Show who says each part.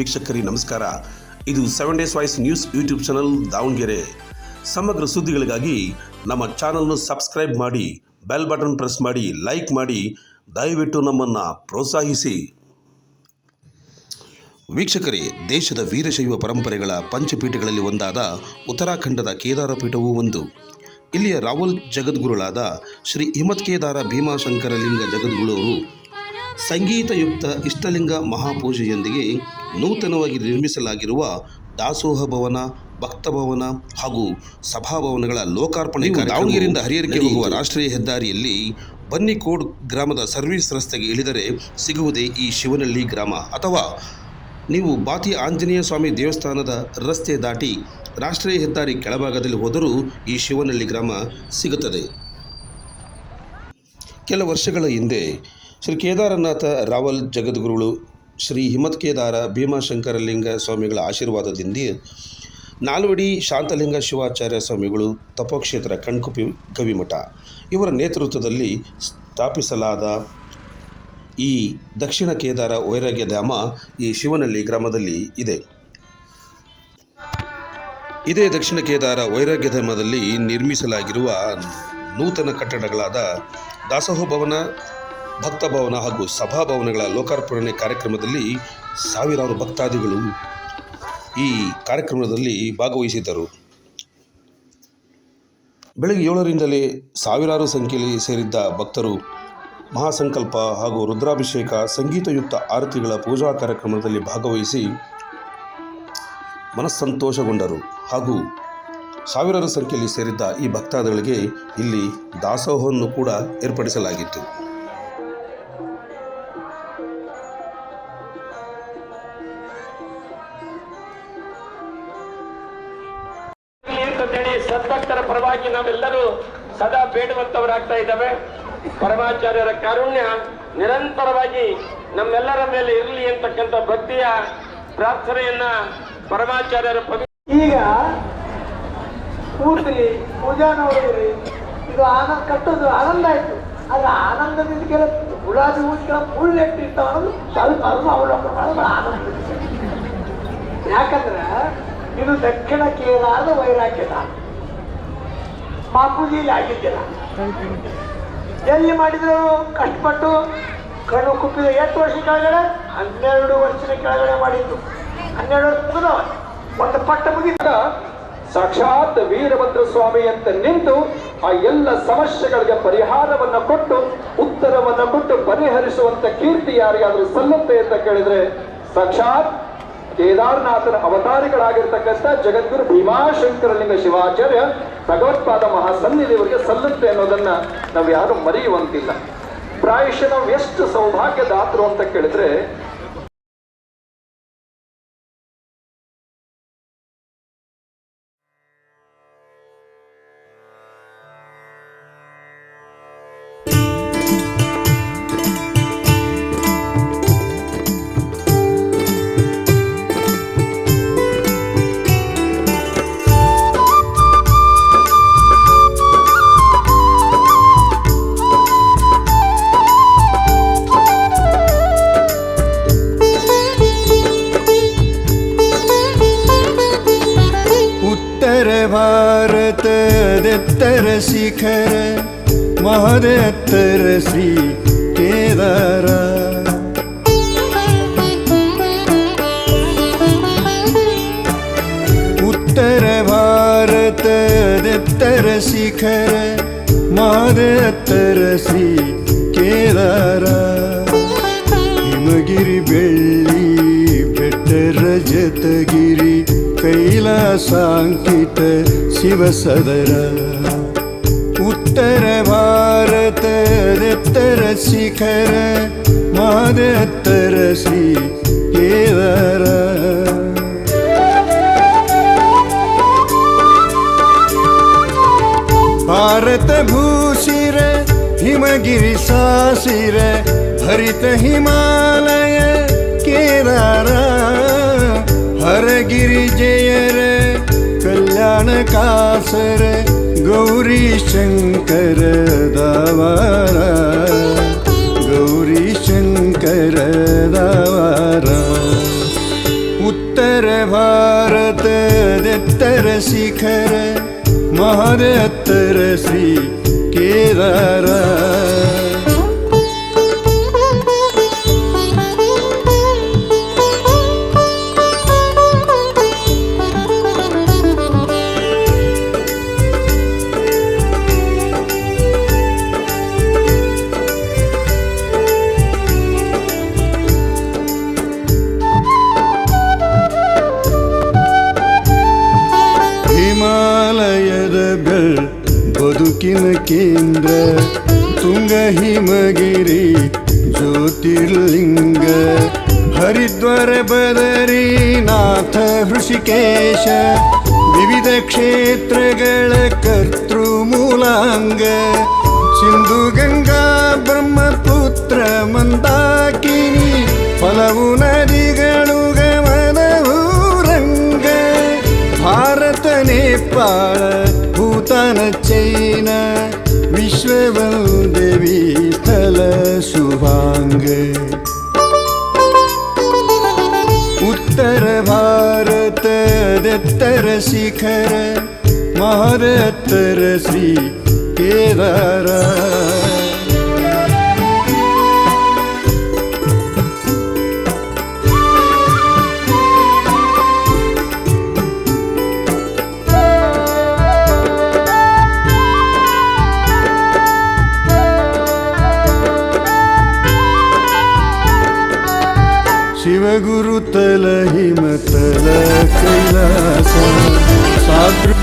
Speaker 1: ವೀಕ್ಷಕರಿಗೆ ನಮಸ್ಕಾರ. ಇದು seven days voice news YouTube channel Davanagere. ಸಮಗ್ರ ಸುದ್ದಿಗಳಿಗಾಗಿ ನಮ್ಮ ಚಾನಲ್ನ ಸಬ್ಸ್ಕ್ರೈಬ್ ಮಾಡಿ ಬೆಲ್ ಬಟನ್ ಪ್ರೆಸ್ ಮಾಡಿ ಲೈಕ್ ಮಾಡಿ, ದಯವಿಟ್ಟು ನಮ್ಮನ್ನು ಪ್ರೋತ್ಸಾಹಿಸಿ. ವೀಕ್ಷಕರೇ, ದೇಶದ ವೀರಶೈವ ಪರಂಪರೆಗಳ ಪಂಚಪೀಠಗಳಲ್ಲಿ ಒಂದಾದ ಉತ್ತರಾಖಂಡದ ಕೇದಾರ ಪೀಠವೂ ಒಂದು. ಇಲ್ಲಿಯ ರಾಹುಲ್ ಜಗದ್ಗುರುಳಾದ ಶ್ರೀ ಹಿಮತ್ ಕೇದಾರ ಭೀಮಾಶಂಕರಲಿಂಗ ಜಗದ್ಗುರುವರು ಸಂಗೀತಯುಕ್ತ ಇಷ್ಟಲಿಂಗ ಮಹಾಪೂಜೆಯೊಂದಿಗೆ ನೂತನವಾಗಿ ನಿರ್ಮಿಸಲಾಗಿರುವ ದಾಸೋಹ ಭವನ ಭಕ್ತಭವನ ಹಾಗೂ ಸಭಾಭವನಗಳ ಲೋಕಾರ್ಪಣೆ ದಾವಣಗೆರೆಯಿಂದ ಹರಿಹರಕ್ಕೆ ಹೋಗುವ ರಾಷ್ಟ್ರೀಯ ಹೆದ್ದಾರಿಯಲ್ಲಿ ಬನ್ನಿಕೋಡ್ ಗ್ರಾಮದ ಸರ್ವಿಸ್ ರಸ್ತೆಗೆ ಇಳಿದರೆ ಸಿಗುವುದೇ ಈ ಶಿವನಹಳ್ಳಿ ಗ್ರಾಮ. ಅಥವಾ ನೀವು ಬಾತಿ ಆಂಜನೇಯ ಸ್ವಾಮಿ ದೇವಸ್ಥಾನದ ರಸ್ತೆ ದಾಟಿ ರಾಷ್ಟ್ರೀಯ ಹೆದ್ದಾರಿ ಕೆಳಭಾಗದಲ್ಲಿ ಹೋದರೂ ಈ ಶಿವನಹಳ್ಳಿ ಗ್ರಾಮ ಸಿಗುತ್ತದೆ. ಕೆಲ ವರ್ಷಗಳ ಹಿಂದೆ ಶ್ರೀ ಕೇದಾರನಾಥ ರಾವಲ್ ಜಗದ್ಗುರುಗಳು ಶ್ರೀ ಹಿಮತ್ಕೇದಾರ ಭೀಮಾಶಂಕರಲಿಂಗ ಸ್ವಾಮಿಗಳ ಆಶೀರ್ವಾದದಿಂದ ನಾಲ್ವಡಿ ಶಾಂತಲಿಂಗ ಶಿವಾಚಾರ್ಯ ಸ್ವಾಮಿಗಳು ತಪೋಕ್ಷೇತ್ರ ಕಣ್ಕುಪಿ ಕವಿಮಠ. ಇವರ ನೇತೃತ್ವದಲ್ಲಿ ಸ್ಥಾಪಿಸಲಾದ ಈ ದಕ್ಷಿಣ ಕೇದಾರ ವೈರಾಗ್ಯ ಧಾಮ ಈ ಶಿವನಹಳ್ಳಿ ಗ್ರಾಮದಲ್ಲಿ ಇದೆ. ಇದೇ ದಕ್ಷಿಣ ಕೇದಾರ ವೈರಾಗ್ಯ ಧಾಮದಲ್ಲಿ ನಿರ್ಮಿಸಲಾಗಿರುವ ನೂತನ ಕಟ್ಟಡಗಳಾದ ದಾಸೋಹ ಭವನ ಭಕ್ತ ಭವನ ಹಾಗೂ ಸಭಾಭವನಗಳ ಲೋಕಾರ್ಪಣೆ ಕಾರ್ಯಕ್ರಮದಲ್ಲಿ ಸಾವಿರಾರು ಭಕ್ತಾದಿಗಳು ಈ ಕಾರ್ಯಕ್ರಮದಲ್ಲಿ ಭಾಗವಹಿಸಿದ್ದರು. ಬೆಳಗ್ಗೆ ಏಳರಿಂದಲೇ ಸಾವಿರಾರು ಸಂಖ್ಯೆಯಲ್ಲಿ ಸೇರಿದ್ದ ಭಕ್ತರು ಮಹಾಸಂಕಲ್ಪ ಹಾಗೂ ರುದ್ರಾಭಿಷೇಕ, ಸಂಗೀತಯುಕ್ತ ಆರತಿಗಳ ಪೂಜಾ ಕಾರ್ಯಕ್ರಮದಲ್ಲಿ ಭಾಗವಹಿಸಿ ಮನಸ್ಸಂತೋಷಗೊಂಡರು. ಹಾಗೂ ಸಾವಿರಾರು ಸಂಖ್ಯೆಯಲ್ಲಿ ಸೇರಿದ್ದ ಈ ಭಕ್ತಾದಿಗಳಿಗೆ ಇಲ್ಲಿ ದಾಸೋಹವನ್ನು ಕೂಡ ಏರ್ಪಡಿಸಲಾಗಿತ್ತು.
Speaker 2: ಸದ್ಭಕ್ತರ ಪರವಾಗಿ ನಾವೆಲ್ಲರೂ ಸದಾ ಬೇಡುವಂತವರಾಗ್ತಾ ಇದ್ದಾವೆ. ಪರಮಾಚಾರ್ಯರ ಕಾರುಣ್ಯ ನಿರಂತರವಾಗಿ ನಮ್ಮೆಲ್ಲರ ಮೇಲೆ ಇರಲಿ ಅಂತಕ್ಕಂಥ ಭಕ್ತಿಯ ಪ್ರಾರ್ಥನೆಯನ್ನ ಪರಮಾಚಾರ್ಯರ
Speaker 3: ಈಗ ಕೂತ್ರಿ ಪೂಜಾ ನೋಡಿದ್ರಿ ಇದು ಆನಂದ ಕಟ್ಟೋದು ಆನಂದ ಆಯ್ತು. ಆದ್ರೆ ಆನಂದದಿಂದ ಕೆಲ ಗುಲಾಬಿ ಹೂಗಳ ಮುಳ್ಳೆಟ್ಟಿರ್ತಾವ ಅನ್ನೋದು ಸ್ವಲ್ಪ ಅವಲೋಕನ ಮಾಡೋದು ಆನಂದ. ಯಾಕಂದ್ರೆ ಇದು ದಕ್ಷಿಣ ಕೇರಳದ ವೈರಾಗ್ಯದ ಮಾಪೂಜಿಯಲ್ಲಿ ಆಗಿದ್ದಿಲ್ಲ ಎಲ್ಲಿ ಮಾಡಿದ್ರು? ಕಷ್ಟಪಟ್ಟು ಕಣ್ಣು ಕುಪ್ಪಿದ ಎಷ್ಟು ವರ್ಷ ಕೆಳಗಡೆ, ಹನ್ನೆರಡು ವರ್ಷದ ಕೆಳಗಡೆ ಮಾಡಿದ್ದು. ಹನ್ನೆರಡು ವರ್ಷದ ಒಂದು ಪಟ್ಟ ಮುಗಿದ
Speaker 4: ಸಾಕ್ಷಾತ್ ವೀರಭದ್ರ ಸ್ವಾಮಿ ಅಂತ ನಿಂತು ಆ ಎಲ್ಲ ಸಮಸ್ಯೆಗಳಿಗೆ ಪರಿಹಾರವನ್ನ ಕೊಟ್ಟು, ಉತ್ತರವನ್ನ ಕೊಟ್ಟು ಪರಿಹರಿಸುವಂತ ಕೀರ್ತಿ ಯಾರಿಗಾದ್ರೂ ಸಲ್ಲುತ್ತೆ ಅಂತ ಕೇಳಿದ್ರೆ ಸಾಕ್ಷಾತ್ ಕೇದಾರನಾಥನ ಅವತಾರಿಗಳಾಗಿರ್ತಕ್ಕಂಥ ಜಗದ್ಗುರು ಭೀಮಾಶಂಕರಲಿಂಗ ಶಿವಾಚಾರ್ಯ ಭಗವತ್ಪಾದ ಮಹಾಸನ್ನಿಧಿಯವರಿಗೆ ಸಲ್ಲುತ್ತೆ ಅನ್ನೋದನ್ನ ನಾವು ಯಾರು ಮರೆಯುವಂತಿಲ್ಲ. ಪ್ರಾಯಶಃ ನಾವು ಎಷ್ಟು ಸೌಭಾಗ್ಯದಾತರು ಅಂತ ಕೇಳಿದ್ರೆ
Speaker 5: उत्तर भारतदत्तर शिखर महदत्तर श्री केदार उत्तर भारतदत्तर शिखर महदत्तर श्री ಕೇದಾರ ಹಿಮಗಿರಿ ಬೆಳ್ಳಿ ಬೆಟ್ಟ ರಜತಗಿರಿ ಕೈಲಾಸಾಂಕಿತ ಶಿವಸದರ ಉತ್ತರ ಭಾರತದೆತ್ತರ ಶಿಖರ ಮಹದತ್ತರ ಶ್ರೀ ಕೇದಾರ ಭಾರತ ಭೂಷಿರ ಹಿಮಗಿರಿ ಸಾಸಿರ ಹರಿತ ಹಿಮಾಲಯ ಕೇದಾರ ಹರಗಿರಿಜಯರ ಕಲ್ಯಾಣ ಕಾಸರ ಗೌರಿ ಶಂಕರ ದಾವಾರ ಗೌರಿ ಶಂಕರ ದಾವಾರ ಉತ್ತರ ಭಾರತದೆತ್ತರ ಶಿಖರ ಮಹದೆತ್ತರ ಶ್ರೀ ಕೇದಾರ ಬದುಕಿನ ಕೇಂದ್ರ ತುಂಗ ಹಿಮಗಿರಿ ಜ್ಯೋತಿರ್ಲಿಂಗ ಹರಿದ್ವಾರ ಬದರಿನಾಥ ಹೃಷಿಕೇಶ ವಿವಿಧ ಕ್ಷೇತ್ರಗಳ ಕರ್ತೃ ಮೂಲಾಂಗ ಸಿಂಧು ಗಂಗಾ ಬ್ರಹ್ಮಪುತ್ರ ಮಂದಾಕಿನಿ उत्तर भारत दत्तर शिखर महारतर श्री केदारा शिवगुरुतलहिमतल कैलास साधु